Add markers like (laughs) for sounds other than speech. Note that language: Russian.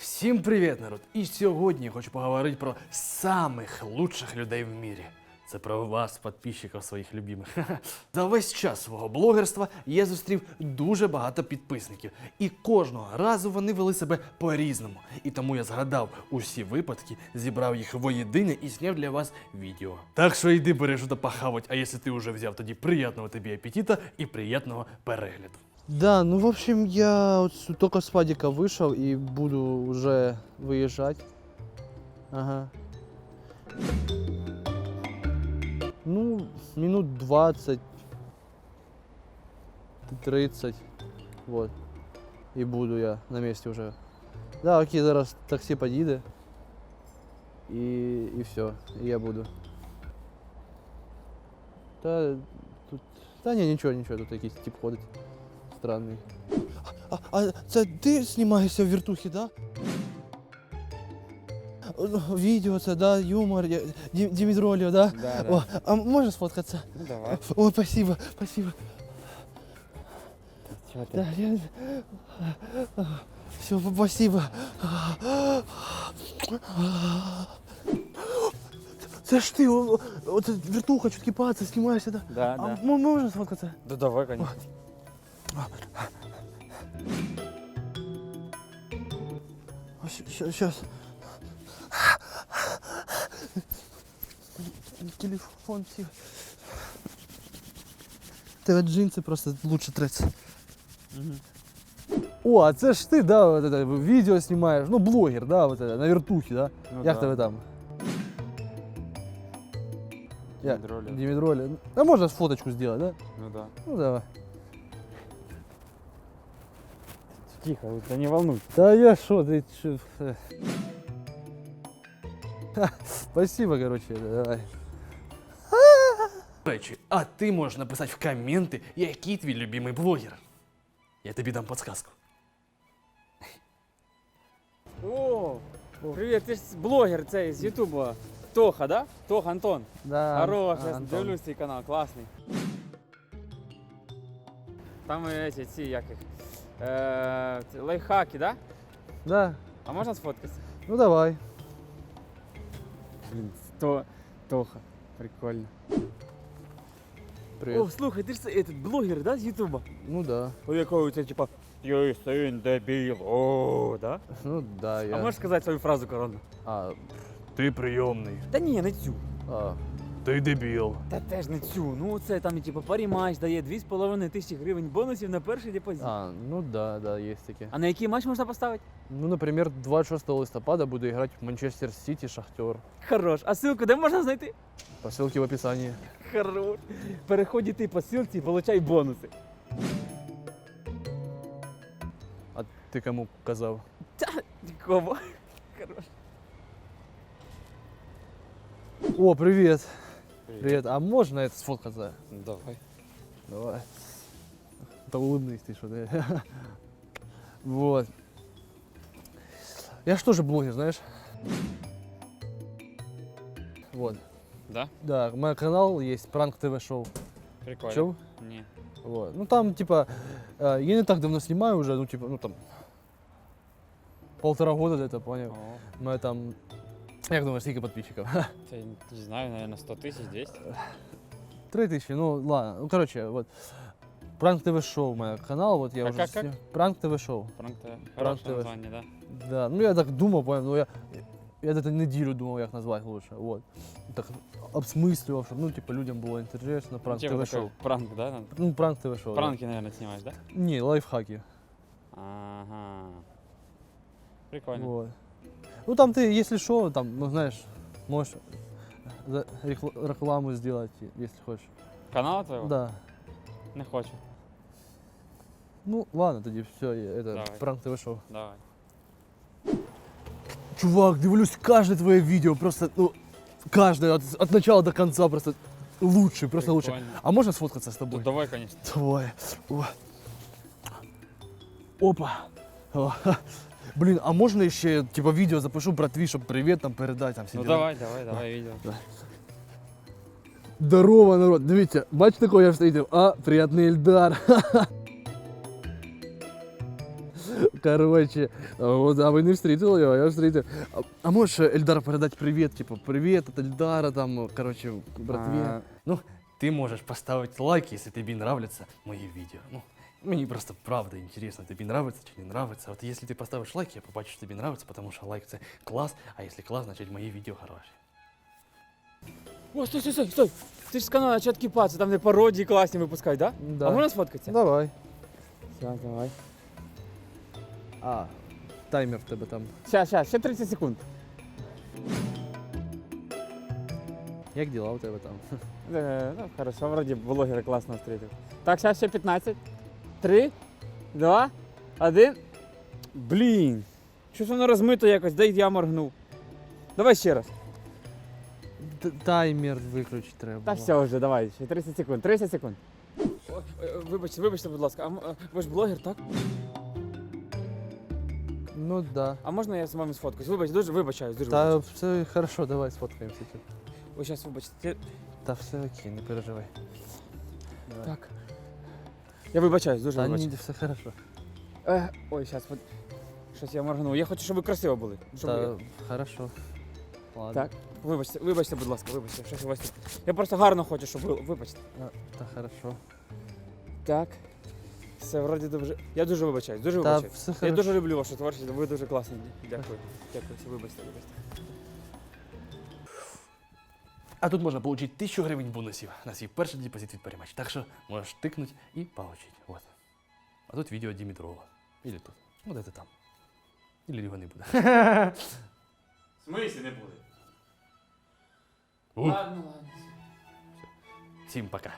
Всім привіт, народ! І сьогодні я хочу поговорити про самих лучших людей в мірі. Це про вас, підписчиків своїх любимих. (laughs) За весь час свого блогерства я зустрів дуже багато підписників, і кожного разу вони вели себе по-різному. І тому я згадав усі випадки, зібрав їх воєдине і зняв для вас відео. Так що йди бери що похавать, а якщо ти вже взяв, тоді приятного тобі апетита і приятного перегляду. Да, ну в общем, я вот с- только с Вадика вышел и буду уже выезжать. Ага. Ну, минут 20, 30, вот. И буду я на месте уже. Да, окей, зараз таксі подійде. І, і все, і я буду. Та тут. Та ні, нічого, нічого, тут якийсь тип ходить. Странний. А, а це ти знімаєшся в віртухі, да? Ну, Відео це, да, юмор, я- Ді- Дімітролів, да? Да, О, а можна сфоткатися? Ну давай. О, спасибо, спасибо. Чего ты? Да, я... Все, спасибо. Це ж ти, о- о- оце вертуха, чутки паца, знімаєшся, да? Да, А да. м- можна сфоткатися? Да давай, конечно. Сейчас. Телефон тихо. Тебе джинси просто лучше треться. О, а це ж ти, да, вот это, відео знімаєш, ну блогер, да, вот это, на вертухі, да? Ну Як да. тебе там? Як? Дімітролі. Дімітролі. А можна фоточку зробити, да? Ну да. Ну давай. Тихо, да не волнуйся. Та я що, ти що? е. Ха, Спасибо, короче, давай. До речі, а ти можеш написати в коменти, який твій любимий блогер. Я тобі дам подсказку. О, привет, ты ж блогер цей з Ютуба. Тоха, да? Тоха Антон. Да, Хорош, а, я Антон. дивлюсь цей канал, класний. Там е, ці, ці як їх. Е, лайфхаки, да? Да, А можна сфоткатися? ну давай. Блін, то, Тоха. Прикольно. Привет. О, слухай, ти ж це, этот, блогер, да, з Ютуба? Ну да. У якого це, типа, Йой, син дебіл, о, да? Ну да, я. А можеш сказати свою фразу коронну? А, Ти прийомний, Та ні, не цю. а, ти дебіл. Та теж не цю. Ну це там, типу, парі-матч дає 2,5 тисячі гривень бонусів на перший депозит. А. а, ну да, да, есть таки. на який матч можна поставити? Ну, например, 26 листопада буду играть в Манчестер Сити Шахтер. Хорош. А ссылку де можна знайти? По ссылке в описании. Хорош. Переходь ти по ссылці і получай бонуси. А ты кому казав? Та, нікому. Хорош. О, Привет. Привет. А можно это сфоткаться? Давай. Давай. Да улыбнись ты, что ты. (laughs) Вот. Я что же блогер, знаешь? Вот. Да? Да, меня канал есть, Пранк ТВ шоу. Прикольно. Чув? Ні. Вот. Ну там, типа, э, я не так давно снимаю уже, ну, типа, ну там, полтора года где-то, понял. О, Мы там, як думаешь, сколько подписчиков? це, не знаю, наверное, 100 тисяч, 200. Три тысячи, ну ладно, ну короче, вот. Пранк ТВ шоу, мой канал, вот я А уже как, как? Пранк ТВ шоу. Пранк ТВ. Пранк Хороше ТВ. названня, да? Да, ну я так думал, понял, ну я, я где-то неделю думал, как назвать лучше, вот. Так обсмысливал, чтобы, ну, типа, людям было интересно, пранк Типа ТВ такой шоу. Пранк, да? Ну, пранк ТВ шоу. да. Пранки, наверное, снимаешь, да? Не, лайфхаки. Ага. Прикольно. Вот. Ну там ты, если что, там, ну знаешь, можешь за- рекла- рекламу сделать, если хочешь. Канал твоего? Да. Не хочу. Ну ладно, тоді все, это Давай. пранк ТВ шоу. Давай. Чувак, дивлюсь каждое твое видео, просто, ну, каждое, от, от начала до конца просто лучше, просто лучше. Прикольно. А можно сфоткаться с Да тобой? давай, конечно. Давай. О. Опа. О, ха. Блин, а можно еще, типа, видео запишу про твій, щоб привет там передать, там все Ну дела? давай, давай, давай, видео. Здорово, народ. Дивіться, бачите, кого я встретив? А, приятний Ельдар. (laughs) Короче, а вот, а вы не встретили его, я встретил. А, а можешь э, Эльдару передать привет, типа, привет от Эльдара, там, короче, братве. А, Ну, ты можешь поставить лайк, если тебе нравятся мои видео. Ну, мне просто правда интересно, тебе нравится чи не нравится. Вот если ты поставишь лайк, я побачу, що тобі нравится, потому що лайк це клас, а если клас, значить мої відео хороші. О, стой, стой, стой, стой. Ти ж з каналу Чатки Пац, там де пародії класні випускають, да? Да. А можна сфоткатися? Давай. Щас, давай. А, таймер в тебе там. Щас, щас, ще 30 секунд. Як діла у тебе там? Е, ну, хорошо, вроді блогера класно встретив. Так, зараз ще 15. 3, 2, 1. Блін. Щось воно розмито якось, дай я моргнув. Давай ще раз. Т- Таймер виключити треба. Та було. все вже, давай, ще 30 секунд. 30 секунд. Е, Вибачте, вибачте, будь ласка, а м- е, ви ж блогер, так? Ну да. А можна я з вами сфоткаюсь? Вибач, дуже вибачаюсь, дуже Та вибачаюсь. все хорошо, давай сфоткаємося тут. Ой, зараз вибачте. Та все окей, не переживай. Так. Я вибачаюсь, дуже Та вибачаюсь. ні, все хорошо. Е, ой, зараз, щось я моргнув. Я хочу, щоб ви красиво були. Щоб ви- Та хорошо. Ладно. Так. Вибачте, вибачте, будь ласка, вибачте, щось у вас тут. Я просто гарно хочу, щоб ви. Вибачте. А, Та хорошо. Так. Все, вроді дуже. Я дуже вибачаюсь, дуже Та вибачаюсь. все Я хорошо. дуже люблю вашу творчість, ви дуже класні. Дякую. Дякую, все, вибачте, вибачте. А тут можна отримати 1000 гривень бонусів на свій перший депозит від перемач. Так що можеш тикнути і получить. Вот. А тут відео Дімітрова. Или тут. Вот это там. Или його не буде. (laughs) В смислі не буде? У, Ладно, ладно. Всім пока.